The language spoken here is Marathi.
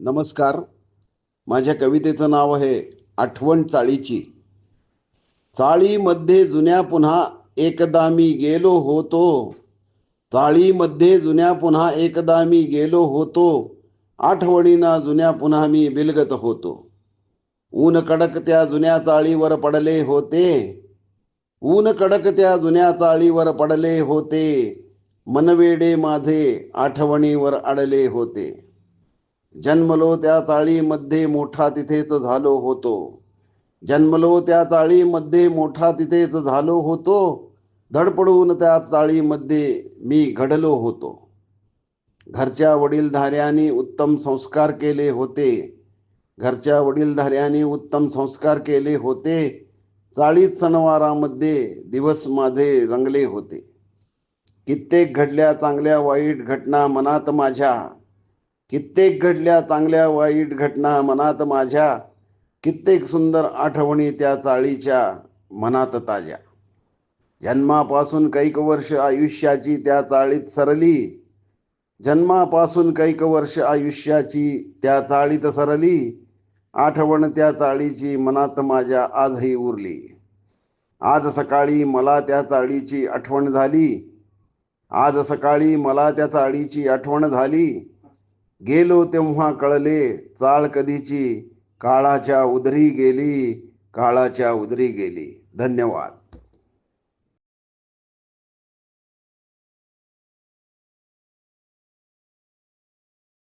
नमस्कार. माझ्या कवितेचं नाव आहे आठवण चाळीची. चाळीमध्ये जुन्या पुन्हा एकदा मी गेलो होतो. चाळीमध्ये जुन्या पुन्हा एकदा मी गेलो होतो. आठवणीना जुन्या पुन्हा मी बिलगत होतो. ऊन कडक त्या जुन्या चाळीवर पडले होते. ऊन कडक त्या जुन्या चाळीवर पडले होते. मनवेडे माझे आठवणीवर अडले होते. जन्मलो त्या चाळीमध्ये मोठा तिथेच झालो होतो. जन्मलो त्या चाळीमध्ये मोठा तिथेच झालो होतो. धडपडून त्या चाळीमध्ये मी घडलो होतो. घरच्या वडीलधाऱ्यांनी उत्तम संस्कार केले होते. घरच्या वडीलधाऱ्यांनी उत्तम संस्कार केले होते. चाळीत सणवारामध्ये दिवस माझे रंगले होते. कित्येक घडल्या चांगल्या वाईट घटना मनात माझ्या कित्येक घडल्या चांगल्या वाईट घटना मनात माझ्या कित्येक सुंदर आठवणी त्या चाळीच्या मनात ताज्या. जन्मापासून कैक वर्ष आयुष्याची त्या चाळीत सरली. जन्मापासून कैक वर्ष आयुष्याची त्या चाळीत सरली. आठवण त्या चाळीची मनात माझ्या आजही उरली. आज सकाळी मला त्या चाळीची आठवण झाली. आज सकाळी मला त्या चाळीची आठवण झाली. गेलो तेव्हा कळले चाळ कधीची? काळाच्या उदरी गेली काळाच्या उदरी गेली. धन्यवाद.